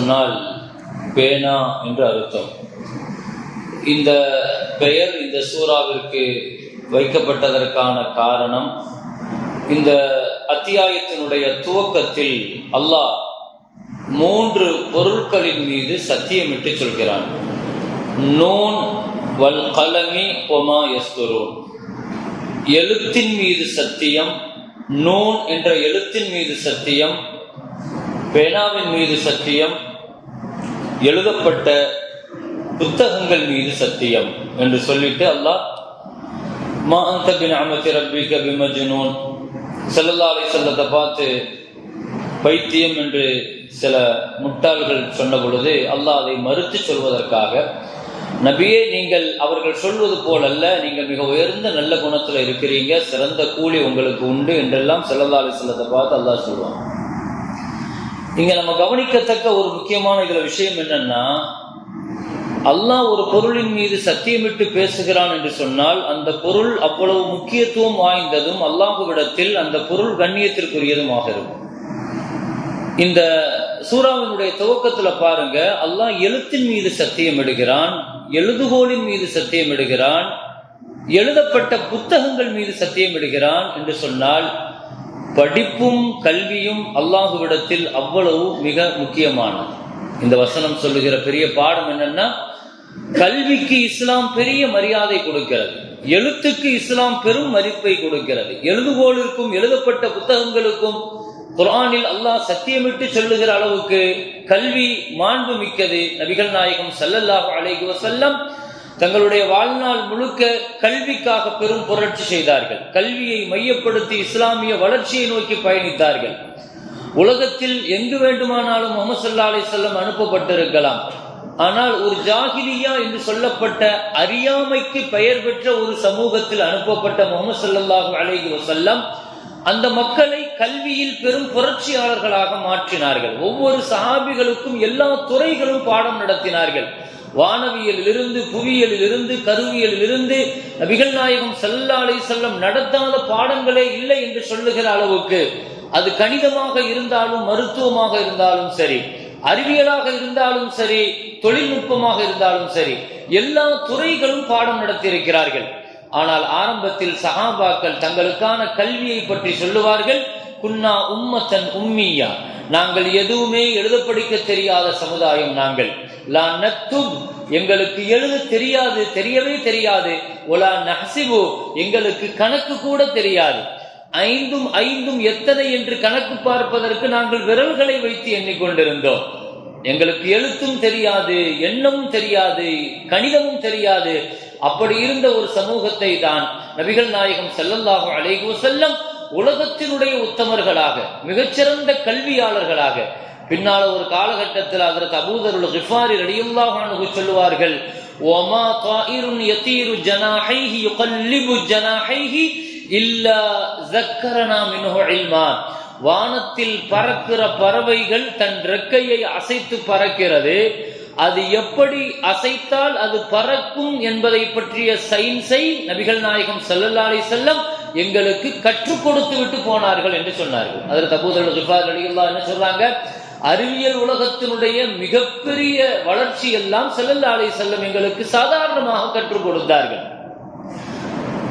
சொன்னால் பேனா என்று அர்த்தம். இந்த பெயர் இந்த சூறாவிற்கு வைக்கப்பட்டதற்கான காரணம் இந்த அத்தியாயத்தினுடைய துவக்கத்தில் அல்லாஹ் மூன்று பொருட்களின் மீது சத்தியமிட்டு சொல்கிறான். நூன் வல் கலமி ஒமா எஸ்துரூன் எழுத்தின் மீது சத்தியம் நூன் என்ற எழுத்தின் மீது சத்தியம் பேனாவின் மீது சத்தியம் எழுதப்பட்ட புத்தகங்கள் மீது சத்தியம் என்று சொல்லிட்டு அல்லாஹ் மா அந்த பின் அமத்தி ரப்பிக பிமஜ்னூன். ஸல்லல்லாஹு பார்த்து பைத்தியம் என்று சில முட்டாள்கள் சொன்ன பொழுது அல்லாஹ் அதை மறுத்து சொல்வதற்காக நபியே நீங்கள் அவர்கள் சொல்வது போலல்ல நீங்கள் மிக உயர்ந்த நல்ல குணத்தில் இருக்கிறீங்க சிறந்த கூலி உங்களுக்கு உண்டு என்றெல்லாம் செல்லல்லா அலைஹி செல்லத்தை பார்த்து அல்லாஹ் சொல்லுவாங்க இங்க நம்ம கவனிக்கத்தக்க ஒரு முக்கியமான இதுல விஷயம் என்னன்னா அல்லாஹ் ஒரு பொருளின் மீது சத்தியமிட்டு பேசுகிறான் என்று சொன்னால் அந்த பொருள் அவ்வளவு முக்கியத்துவம் வாய்ந்ததும் அல்லாஹுவிடத்தில் அந்த பொருள் கண்ணியத்திற்குரியதுமாக இருக்கும். இந்த சூறாவினுடைய துவக்கத்துல பாருங்க அல்லாஹ் எழுத்தின் மீது சத்தியம் இடுகிறான் எழுதுகோலின் மீது சத்தியம் இடுகிறான் எழுதப்பட்ட புத்தகங்கள் மீது சத்தியம் இடுகிறான் என்று சொன்னால் படிப்பும் கல்வியும் அல்லாஹுவிடத்தில் அவ்வளவு மிக முக்கியமானது. இந்த வசனம் சொல்லுகிற பெரிய பாடம் என்னன்னா கல்விக்கு இஸ்லாம் பெரிய மரியாதை கொடுக்கிறது. எழுத்துக்கு இஸ்லாம் பெரும் மதிப்பை கொடுக்கிறது. எழுதுகோளுக்கும் எழுதப்பட்ட புத்தகங்களுக்கும் குரானில் அல்லாஹ் சத்தியமிட்டு சொல்லுகிற அளவுக்கு கல்வி மாண்பு மிக்கது நபிகள் நாயகம் சல்லல்லாஹு அலைஹி வஸல்லம் தங்களுடைய வாழ்நாள் முழுக்க கல்விக்காக பெரும் புரட்சி செய்தார்கள். கல்வியை மையப்படுத்தி இஸ்லாமிய வளர்ச்சியை நோக்கி பயணித்தார்கள். உலகத்தில் எங்கு வேண்டுமானாலும் முகமது சல்லா அலி செல்லம் அனுப்பப்பட்டிருக்கலாம். ஆனால் ஒரு ஜாகிலியா என்று சொல்லப்பட்ட அறியாமைக்கு பெயர் பெற்ற ஒரு சமூகத்தில் அனுப்பப்பட்ட முகமது சல்லாஹூ அலைஹி வசல்லம் அந்த மக்களை கல்வியில் பெரும் புரட்சியாளர்களாக மாற்றினார்கள். ஒவ்வொரு சஹாபிகளுக்கும் எல்லா துறைகளும் பாடம் நடத்தினார்கள். வானவியலிலிருந்து புவியியலிலிருந்து கருவியலிலிருந்து நபிகள் நாயகம் செல்லாலை செல்லம் நடத்தாத பாடங்களே இல்லை என்று சொல்லுகிற அளவுக்கு அது கணிதமாக இருந்தாலும் மருத்துவமாக இருந்தாலும் சரி அறிவியலாக இருந்தாலும் சரி தொழில்நுட்பமாக இருந்தாலும் சரி எல்லா துறைகளும் பாடம் நடத்தியிருக்கிறார்கள். ஆனால் ஆரம்பத்தில் சகாபாக்கள் தங்களுக்கான கல்வியை பற்றி சொல்லுவார்கள் குன்னா உம்மத்தன் உம்மியா. நாங்கள் எதுவுமே எழுத படிக்க தெரியாத சமுதாயம் நாங்கள். லா நத்தும் எங்களுக்கு எழுத தெரியாது தெரியவே தெரியாது. ஒலா நஹசிபு எங்களுக்கு கணக்கு கூட தெரியாது. ஐந்தும் ஐந்தும் எத்தனை என்று கணக்கு பார்ப்பதற்கு நாங்கள் விரல்களை வைத்து எண்ணிக்கொண்டிருந்தோம் எங்களுக்கு எழுத்தும் தெரியாது எண்ணமும் தெரியாது கணிதமும் தெரியாது. அப்படி இருந்த ஒரு சமூகத்தை தான் நபிகள் நாயகம் செல்லந்தாகும் அலைஹி செல்லம் உலகத்தினுடைய உத்தமர்களாக மிகச்சிறந்த கல்வியாளர்களாக பின்னால் ஒரு காலகட்டத்தில் அதற்கு அபூதருள் ஹிஃபாரி ரலியல்லாஹு சொல்லுவார்கள் ஒமா தாயிருன் எத்தீரு ஜனாஹைஹி யுகல்லிபு ஜனாஹைஹி இல்லா ஜக்கரனா மின்ஹு இல்மா. வானத்தில் பறக்கிற பறவைகள் தன் ரெக்கையை அசைத்து பறக்கிறது. அது எப்படி அசைத்தால் அது பறக்கும் என்பதை பற்றிய சயின்ஸை நபிகள் நாயகம் செல்லல்லாலை செல்லம் எங்களுக்கு கற்றுக் கொடுத்து விட்டு போனார்கள் என்று சொன்னார்கள். அதில் தபூதல் ஜுஃபார் ரலியல்லாஹு என்ன சொல்றாங்க அறிவியல் உலகத்தினுடைய மிகப்பெரிய வளர்ச்சி எல்லாம் ஸல்லல்லாஹு ஆலை செல்லம் எங்களுக்கு சாதாரணமாக கற்றுக் கொடுத்தார்கள்.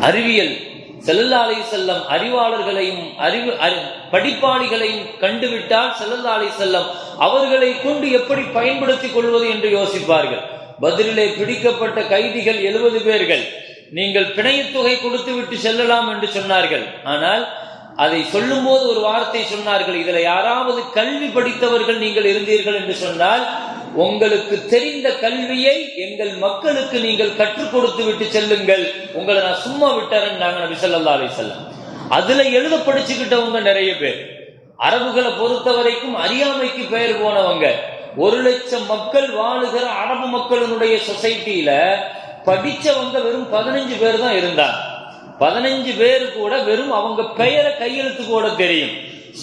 அறிவியல் செல்லல்லா அலை செல்லம் அறிவாளர்களையும் அறிவு அறி- படிப்பாளிகளையும் கண்டுவிட்டால் செல்லல்லா அலை செல்லம் அவர்களை கொண்டு எப்படி பயன்படுத்திக் கொள்வது என்று யோசிப்பார்கள். பதிலிலே பிடிக்கப்பட்ட கைதிகள் எழுபது பேர்கள். நீங்கள் பிணையத்தொகை கொடுத்து விட்டு செல்லலாம் என்று சொன்னார்கள். ஆனால் அதை சொல்லும்போது ஒரு வார்த்தை சொன்னார்கள். இதுல யாராவது கல்வி படித்தவர்கள் நீங்கள் இருந்தீர்கள் என்று சொன்னால் உங்களுக்கு தெரிந்த கல்வியை எங்கள் மக்களுக்கு நீங்கள் கற்றுக் கொடுத்து விட்டு செல்லுங்கள். உங்களை நான் சும்மா விட்டாரன் நாங்க நபி ஸல்லல்லாஹு அலைஹி வஸல்லம். அதுல எழுத படிச்சுக்கிட்டவங்க நிறைய பேர். அரபுகளை பொறுத்த வரைக்கும் அறியாமைக்கு பெயர் போனவங்க. ஒரு லட்சம் மக்கள் வாழுகிற அரபு மக்களினுடைய சொசைட்டியில படிச்சவங்க வெறும் பதினஞ்சு பேர் தான் இருந்தாங்க. பதினஞ்சு பேர் கூட வெறும் அவங்க பெயரை கையெழுத்து போட தெரியும்.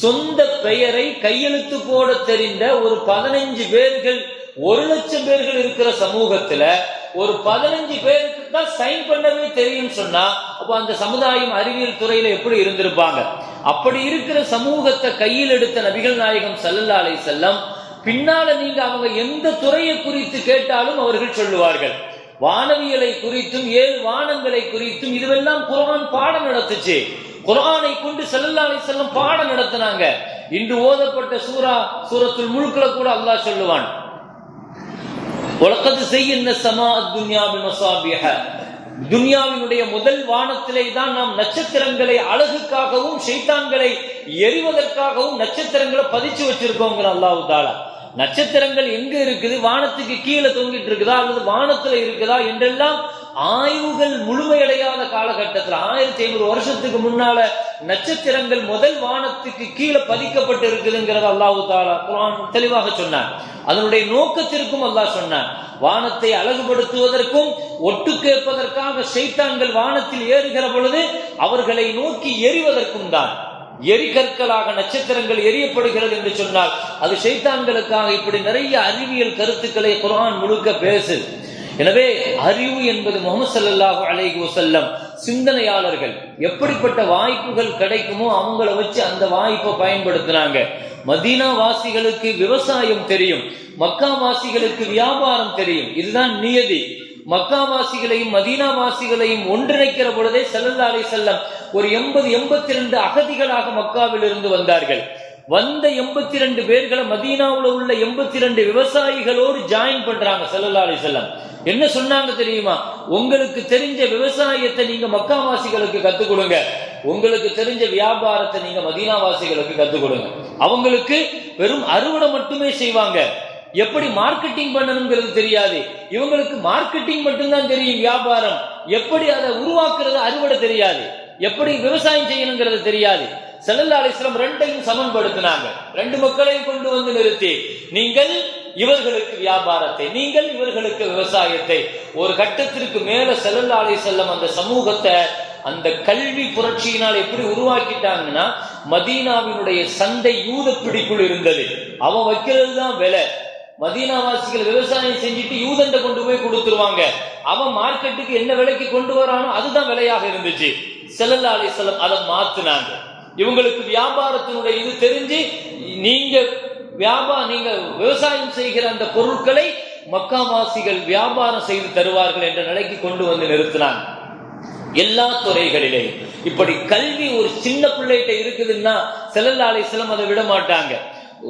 சொந்த பெயரை கையெழுத்து போட தெரிந்த ஒரு பதினஞ்சு பேர்கள் ஒரு லட்சம் பேர்கள் இருக்கிற சமூகத்துல ஒரு பதினஞ்சு பேருக்கு தான் சைன் பண்ணவே தெரியும் சொன்னா அப்ப அந்த சமுதாயம் அறிவியல் துறையில எப்படி இருந்திருப்பாங்க? அப்படி இருக்கிற சமூகத்தை கையில் எடுத்த நபிகள் நாயகம் சல்லல்லா அலை செல்லம் பின்னால நீங்க அவங்க எந்த துறையை குறித்து கேட்டாலும் அவர்கள் சொல்லுவார்கள். வானவியலை குறித்தும் ஏழு வானங்களை குறித்தும் இதுவெல்லாம் குரான் பாடம் நடத்துச்சு. குரானை கொண்டு செல்லாலை செல்லும் பாடம் நடத்தினாங்க. இன்று ஓதப்பட்ட சூரா சூரத்தில் முழுக்கல கூட அல்லாஹ் சொல்லுவான். உலகத்து செய்ய சமா துன்யாபி மசாபிஹ துன்யாவினுடைய முதல் வானத்திலே தான் நாம் நட்சத்திரங்களை அழகுக்காகவும் சைத்தான்களை எரிவதற்காகவும் நட்சத்திரங்களை பதிச்சு வச்சிருக்கோங்கிற அல்லாஹ் தாலா. நட்சத்திரங்கள் எங்க இருக்குது? வானத்துக்கு கீழே தொங்கிட்டு இருக்குதா? அல்லது வானத்துல இருக்குதா? என்றெல்லாம் ஆய்வுகள் முழுமையடையாத காலகட்டத்தில் ஆயிரத்தி ஐநூறு வருஷத்துக்கு முன்னால நட்சத்திரங்கள் முதல் வானத்துக்கு கீழே பதிக்கப்பட்டு இருக்குதுங்கிறத அல்லாஹு தாலா குரான் தெளிவாக சொன்னார். அதனுடைய நோக்கத்திற்கும் அல்லாஹ் சொன்னார். வானத்தை அழகுபடுத்துவதற்கும் ஒட்டு கேட்பதற்காக சைத்தான்கள் வானத்தில் ஏறுகிற பொழுது அவர்களை நோக்கி எறிவதற்கும் தான். எரிகற்களாக நட்சத்திரங்கள் எரியப்படுகிறது என்று சொன்னால் அது சைத்தான்களுக்காக இப்படி நிறைய அறிவியல் கருத்துக்களை குரான் முழுக்க பேசுது எனவே அறிவு என்பது முகமது சல்லாஹு அலைஹி வசல்லம் சிந்தனையாளர்கள் எப்படிப்பட்ட வாய்ப்புகள் கிடைக்குமோ அவங்கள வச்சு அந்த வாய்ப்பை பயன்படுத்தினாங்க மதீனா வாசிகளுக்கு விவசாயம் தெரியும் மக்கா வாசிகளுக்கு வியாபாரம் தெரியும். இதுதான் நியதி. மக்கா வாசிகளையும் மதீனா வாசிகளையும் ஒன்றிணைக்கிற பொழுதே செல்லல்லா அலை செல்லம் ஒரு எண்பது எண்பத்தி ரெண்டு அகதிகளாக மக்காவில் இருந்து வந்தார்கள். வந்த எண்பத்தி ரெண்டு பேர்களை மதீனாவில் உள்ள எண்பத்தி ரெண்டு விவசாயிகளோடு ஜாயின் பண்றாங்க செல்லல்லா அலைஹி செல்லம் என்ன சொன்னாங்க தெரியுமா? உங்களுக்கு தெரிஞ்ச விவசாயத்தை நீங்க மக்காவாசிகளுக்கு கத்துக் கொடுங்க. உங்களுக்கு தெரிஞ்ச வியாபாரத்தை நீங்க மதீனாவாசிகளுக்கு கத்துக் கொடுங்க. அவங்களுக்கு வெறும் அறுவடை மட்டுமே செய்வாங்க. எப்படி மார்க்கெட்டிங் பண்ணணுங்கிறது தெரியாது. இவங்களுக்கு மார்க்கெட்டிங் மட்டும்தான் தெரியும் வியாபாரம். எப்படி அதை உருவாக்குறது அறுவடை தெரியாது. எப்படி விவசாயம் செய்யணுங்கிறது தெரியாது. செல்லல்லா அலிஸ்லாம் ரெண்டையும் சமன்படுத்தினாங்க. ரெண்டு மக்களையும் கொண்டு வந்து நிறுத்தி. நீங்கள் இவர்களுக்கு வியாபாரத்தை நீங்கள் இவர்களுக்கு விவசாயத்தை. ஒரு கட்டத்திற்கு மேல செல்லல்லா அலிசல்லம் அந்த சமூகத்தை அந்த கல்வி புரட்சியினால் எப்படி உருவாக்கிட்டாங்கன்னா மதீனாவினுடைய சந்தை யூத பிடிக்குள் இருந்தது. அவன் வைக்கிறது தான் விலை. மதீனாவாசிகள் விவசாயம் செஞ்சுட்டு யூதண்ட கொண்டு போய் கொடுத்துருவாங்க. அவன் மார்க்கெட்டுக்கு என்ன விலைக்கு கொண்டு வரானோ அதுதான் விலையாக இருந்துச்சு. செல்லல்லா அலிசல்லம் அதை மாத்தினாங்க. இவங்களுக்கு வியாபாரத்தினுடைய இது தெரிஞ்சு நீங்க வியாபார நீங்க விவசாயம் செய்கிற அந்த பொருட்களை மக்காவாசிகள் வியாபாரம் செய்து தருவார்கள் என்ற நிலைக்கு கொண்டு வந்து நிறுத்தினாங்க. எல்லா துறைகளிலேயும் இப்படி கல்வி ஒரு சின்ன பிள்ளைகிட்ட இருக்குதுன்னா செல்லல்லா செல்லம் அதை விட மாட்டாங்க.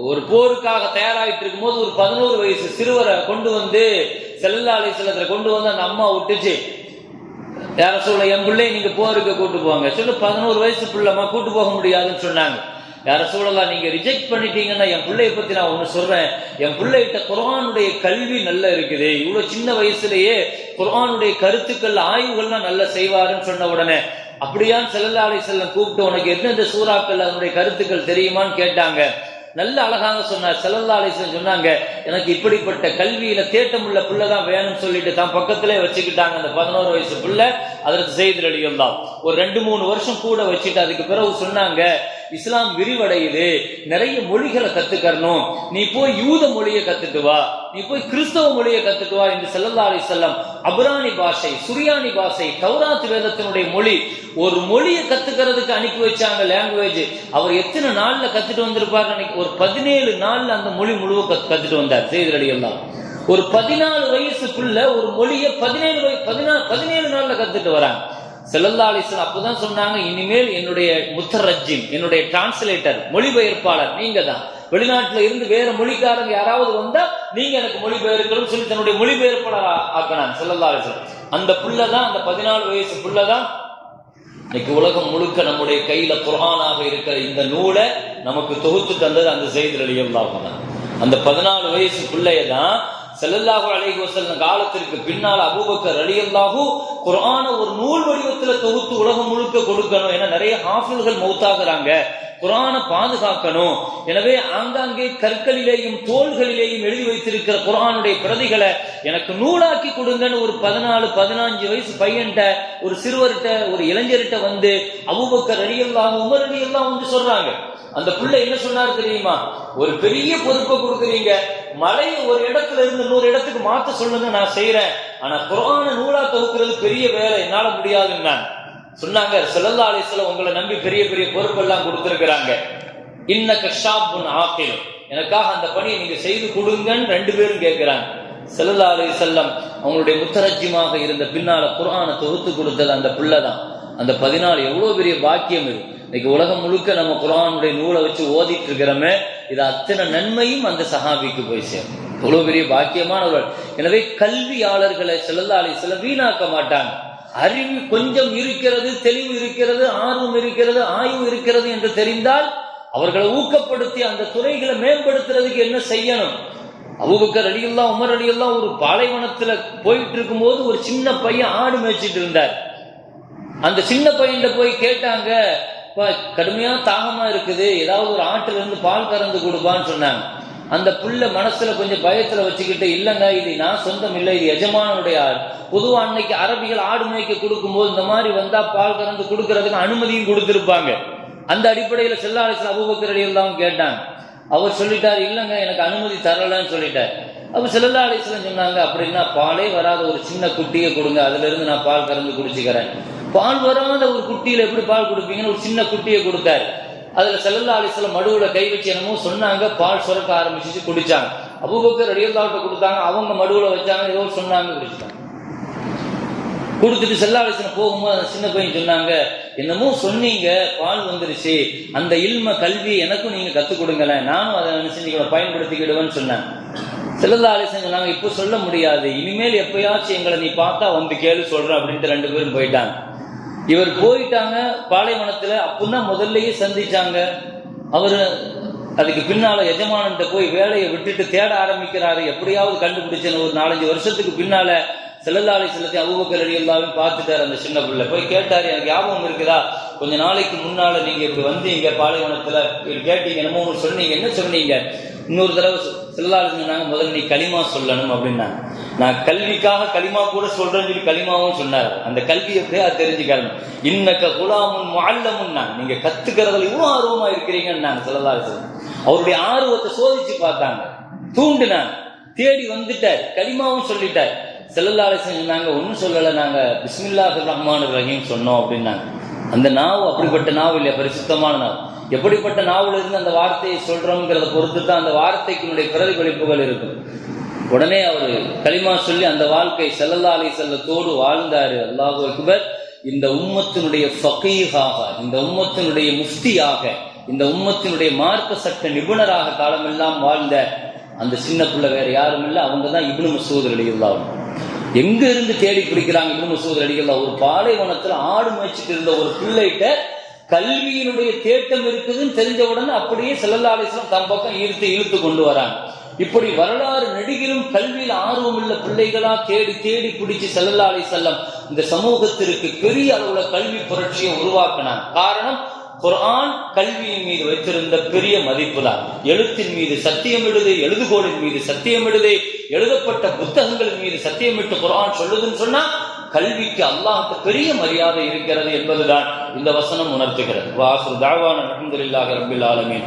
ஒரு போருக்காக தயாராகிட்டு இருக்கும்போது ஒரு பதினோரு வயசு சிறுவரை கொண்டு வந்து செல்லல்லா அலிஸ்லத்துல கொண்டு வந்து அந்த அம்மா விட்டுச்சு. யார சொல்ல என் பிள்ளைய நீங்க போருக்கு கூட்டு போவாங்க சொல்லு பதினோரு வயசு பிள்ளைமா கூட்டு போக முடியாதுன்னு சொன்னாங்க. யார சொல்லலாம் நீங்க ரிஜெக்ட் பண்ணிட்டீங்கன்னா என் பிள்ளைய பத்தி நான் ஒண்ணு சொல்றேன். என் பிள்ளைகிட்ட குரானுடைய கல்வி நல்லா இருக்குது. இவ்வளவு சின்ன வயசுலயே குரானுடைய கருத்துக்கள் ஆய்வுகள்லாம் நல்லா செய்வாருன்னு சொன்ன உடனே அப்படியான் செல்லல்லா செல்லம் கூப்பிட்டு உனக்கு எந்தெந்த சூறாக்கள் அதனுடைய கருத்துக்கள் தெரியுமான்னு கேட்டாங்க. நல்ல அழகாக சொன்னார். செல்லல்லா சொன்னாங்க எனக்கு இப்படிப்பட்ட கல்வியில தேட்டம் உள்ள பிள்ளை தான் வேணும்னு சொல்லிட்டு தான் பக்கத்திலே வச்சுக்கிட்டாங்க அந்த பதினோரு வயசு பிள்ளை அதற்கு செய்தி அடியெல்லாம் ஒரு ரெண்டு மூணு வருஷம் கூட வச்சுட்டு அதுக்கு பிறகு சொன்னாங்க இஸ்லாம் விரிவடையுது நிறைய மொழிகளை கத்துக்கறணும். நீ போய் யூத மொழியை கத்துட்டு வா நீ போய் கிறிஸ்தவ மொழியை கத்துட்டு வா என்று செல்லல்லா அலி செல்லம் அபுராணி பாஷை சுரியானி பாஷை தௌராத் வேதத்தினுடைய மொழி. ஒரு மொழியை கத்துக்கிறதுக்கு அனுப்பி வச்சாங்க லாங்குவேஜ் அவர் எத்தனை நாள்ல கத்துட்டு வந்திருப்பார் ஒரு பதினேழு நாள்ல அந்த மொழி முழுவ கத்துட்டு வந்தார் செய்தி எல்லாம் ஒரு பதினாலு வயசுக்குள்ள ஒரு மொழியை பதினேழு வயசு பதினாலு பதினேழு நாள்ல கத்துட்டு வராங்க. செல்லல்லாலிசன் அப்பதான் சொன்னாங்க இனிமேல் என்னுடைய முத்தரஜிம் என்னுடைய டிரான்ஸ்லேட்டர் மொழிபெயர்ப்பாளர் நீங்க தான் வெளிநாட்டுல இருந்து வேற மொழிக்காரங்க யாராவது வந்தா நீங்க எனக்கு மொழிபெயர்க்கணும்னு சொல்லி தன்னுடைய மொழிபெயர்ப்பாளர் ஆக்கினாங்க செல்லல்லா அந்த புள்ளதான் அந்த பதினாலு வயசு புள்ளதான் இன்னைக்கு உலகம் முழுக்க நம்முடைய கையில குரானாக இருக்கிற இந்த நூலை நமக்கு தொகுத்து தந்தது அந்த செய்தி அலியல்லாஹு தான் அந்த பதினாலு வயசு பிள்ளைய தான் செல்லல்லாஹு அழகி வஸல்லம் காலத்திற்கு பின்னால் அபூபக்கர் ரலியல்லாஹு குரான ஒரு நூல் வடிவத்துல தொகுத்து உலகம் முழுக்க கொடுக்கணும் ஏன்னா நிறைய ஹாஃபில்கள் மௌத்தாகிறாங்க குரானை பாதுகாக்கணும். எனவே ஆங்காங்கே கற்களிலேயும் தோள்களிலேயும் எழுதி வைத்திருக்கிற குரானுடைய பிரதிகளை எனக்கு நூலாக்கி கொடுங்கன்னு ஒரு பதினாலு பதினஞ்சு வயசு பையன்கிட்ட ஒரு சிறுவர்கிட்ட ஒரு இளைஞர்கிட்ட வந்து அவுபக்கர் அடியெல்லாம் உமர் அடியெல்லாம் வந்து சொல்றாங்க. அந்த பிள்ளை என்ன சொன்னார் தெரியுமா? ஒரு பெரிய பொறுப்பை கொடுக்குறீங்க. மலையை ஒரு இடத்துல இருந்து இன்னொரு இடத்துக்கு மாத்த சொல்லுங்க நான் செய்யறேன் ஆனா குரான நூலா தொகுக்கிறது பெரிய வேலை என்னால முடியாதுன்னு சொன்னாங்க செல்லல்லா அலிஸ்ல உங்களை நம்பி பெரிய பெரிய பொறுப்பெல்லாம் கொடுத்துருக்கிறாங்க. இன்ன கஷாபுன் ஆக்கிலும் எனக்காக அந்த பணியை நீங்க செய்து கொடுங்கன்னு ரெண்டு பேரும் கேட்கிறாங்க. செல்லல்லா அலி செல்லம் அவங்களுடைய முத்தரஜ்யமாக இருந்த பின்னால குரானை தொகுத்து கொடுத்தது அந்த பிள்ளை தான். அந்த பதினாலு எவ்வளவு பெரிய பாக்கியம் இது. இன்னைக்கு உலகம் முழுக்க நம்ம குரானுடைய நூலை வச்சு ஓதிட்டு இருக்கிறோமே இது அத்தனை நன்மையும் அந்த சஹாபிக்கு போய் சேரும். எவ்வளவு பெரிய பாக்கியமானவர்கள். எனவே கல்வியாளர்களை செல்லல்லா அலி செல்லம் வீணாக்க மாட்டாங்க. அறிவு கொஞ்சம் இருக்கிறது தெளிவு இருக்கிறது ஆர்வம் இருக்கிறது ஆய்வு இருக்கிறது என்று தெரிந்தால் அவர்களை ஊக்கப்படுத்தி அந்த துறைகளை மேம்படுத்துறதுக்கு என்ன செய்யணும்? அபூபக்கர் அடியெல்லாம் உமர் அடியெல்லாம் ஒரு பாலைவனத்துல போயிட்டு இருக்கும்போது ஒரு சின்ன பையன் ஆடு மேய்ச்சிட்டு இருந்தார். அந்த சின்ன பையன்கிட்ட போய் கேட்டாங்க "அப்பா, கடுமையா தாகமா இருக்குது. ஏதாவது ஒரு ஆட்டுல இருந்து பால் கறந்து கொடுப்பான்னு சொன்னாங்க. அந்த புள்ள மனசுல கொஞ்சம் பயத்துல வச்சுக்கிட்டு இல்லைங்க இது நான் சொந்தம் இல்லை இது எஜமானனுடைய ஆடு. பொதுவா அன்னைக்கு அரபிகள் ஆடு மேய்க்க கொடுக்கும்போது இந்த மாதிரி வந்தா பால் கறந்து கொடுக்கறதுக்கு அனுமதியும் கொடுத்திருப்பாங்க. அந்த அடிப்படையில செல்லாலிசன் அபூபக்கர் அலியெல்லாம் கேட்டாங்க. அவர் சொல்லிட்டார் இல்லைங்க எனக்கு அனுமதி தரலன்னு சொல்லிட்டார். அப்ப செல்லல்லா அலிஸ்லாம் சொன்னாங்க அப்படின்னா பாலே வராத ஒரு சின்ன குட்டியை கொடுங்க அதுல இருந்து நான் பால் கறந்து குடிச்சுக்கிறேன். பால் வராத ஒரு குட்டியில எப்படி பால் கொடுப்பீங்கன்னு ஒரு சின்ன குட்டியை கொடுத்தாரு. அதுல செல்லல்லா அலிஸ்லாம் மடுவுல கை வச்சு என்னமோ சொன்னாங்க பால் சுரக்க ஆரம்பிச்சு குடிச்சாங்க. அபுபக்கர் ரலியல்லாஹு கொடுத்தாங்க அவங்க மடுவுல வச்சாங்க ஏதோ சொன்னாங்க குடிச்சிட்டாங்க. கொடுத்துட்டு செல்லாலிசனம் போகும்போது அந்த சின்ன பையன் சொன்னாங்க என்னமோ சொன்னீங்க பால் வந்துருச்சு அந்த இல்ம கல்வி எனக்கும் நீங்க கத்துக் கொடுங்களேன் நானும் அதை என்ன செஞ்சுக்கிட பயன்படுத்திக்கிடுவேன்னு சொன்னேன். செல்லல்லாலிசன் சொன்னாங்க இப்போ சொல்ல முடியாது இனிமேல் எப்பயாச்சும் எங்களை நீ பார்த்தா வந்து கேளு சொல்ற அப்படின்ட்டு ரெண்டு பேரும் போயிட்டாங்க. இவர் போயிட்டாங்க பாலைவனத்தில் அப்புடின்னா முதல்லயே சந்திச்சாங்க. அவர் அதுக்கு பின்னால எஜமானன்ட்ட போய் வேலையை விட்டுட்டு தேட ஆரம்பிக்கிறாரு. எப்படியாவது கண்டுபிடிச்சேன்னு ஒரு நாலஞ்சு வருஷத்துக்கு பின்னால செல்லல்லாலை செல்லத்தை அபூபக்கர் அலி எல்லாரும் பார்த்துட்டாரு அந்த சின்ன பிள்ளை. போய் கேட்டார் எனக்கு ஞாபகம் இருக்குதா? கொஞ்ச நாளைக்கு முன்னால நீங்க இப்படி வந்தீங்க பாலைவனத்துல. கேட்டீங்க என்னமோ சொன்னீங்க. என்ன சொன்னீங்க? இன்னொரு தடவை செல்லாலை சொன்னாங்க முதல்ல நீ களிமா சொல்லணும் அப்படின்னாங்க நான் கல்விக்காக களிமா கூட சொல்றேன்னு சொல்லி களிமாவும் சொன்னார். அந்த கல்வி எப்படியா தெரிஞ்சுக்கணும். இன்னக்க குலாமுன் நான் நீங்க கத்துக்கிறதுல இவ்வளவு ஆர்வமா இருக்கிறீங்கன்னு நான் செல்லல்லாலை அவருடைய ஆர்வத்தை சோதிச்சு பார்த்தாங்க. தூண்டுனாங்க. தேடி வந்துட்டார். களிமாவும் சொல்லிட்டார். செல்லல்லாலை சொன்னாங்க ஒன்றும் சொல்லலை. நாங்க பிஸ்மில்லாஹ் ரஹ்மான் ரஹீம் சொன்னோம் அப்படின்னாங்க. அந்த நாவு அப்படிப்பட்ட நாவு இல்லையா? பரிசுத்தமான நாவு. எப்படிப்பட்ட நாவல் இருந்து அந்த வார்த்தையை சொல்றோங்கிறத பொறுத்து தான் அந்த வார்த்தைக்குனுடைய பிரதிபலிப்புகள் இருக்கும். உடனே அவர் களிமா சொல்லி அந்த வாழ்க்கை செல்லல்லா அலி செல்லத்தோடு வாழ்ந்தார். அல்லாஹு அக்பர். இந்த உம்மத்தினுடைய ஃபகீஹாக இந்த உம்மத்தினுடைய முஃப்தியாக இந்த உம்மத்தினுடைய மார்க்க சட்ட நிபுணராக காலமெல்லாம் வாழ்ந்த அந்த சின்ன பிள்ளை வேற யாரும் இல்லை. அவங்க தான் இப்னு மசூத் அலியுல்லாவும் எங்க இருந்து தேடி பிடிக்கிறாங்க இப்னு மசூத் அலியுல்லா ஒரு பாலைவனத்தில் ஆடு மேய்ச்சிட்டு இருந்த ஒரு பிள்ளைகிட்ட கல்வியினுடைய தேட்டம் இருக்குதுன்னு தெரிஞ்ச உடனே அப்படியே செல்லல்லா அலிஸ்லாம் தம் பக்கம் ஈர்த்து இழுத்து கொண்டு வராங்க. இப்படி வரலாறு நெடுகிலும் கல்வியில் ஆர்வம் உள்ள பிள்ளைகளா தேடி தேடி பிடிச்சு செல்லலாலை செல்லம் இந்த சமூகத்திற்கு பெரிய அளவுல கல்வி புரட்சியை உருவாக்கினான். காரணம் குரான் கல்வியின் மீது வைத்திருந்த பெரிய மதிப்பு தான் எழுத்தின் மீது சத்தியமிடுது எழுதுகோளின் மீது சத்தியமிடுது எழுதப்பட்ட புத்தகங்களின் மீது சத்தியமிட்டு குரான் சொல்லுதுன்னு சொன்னா கல்விக்கு அல்லாஹுக்கு பெரிய மரியாதை இருக்கிறது என்பதுதான் இந்த வசனம் உணர்த்துகிறது. வாசு தாவான அல்ஹம்துலில்லாஹி ரப்பில் ஆலமீன்.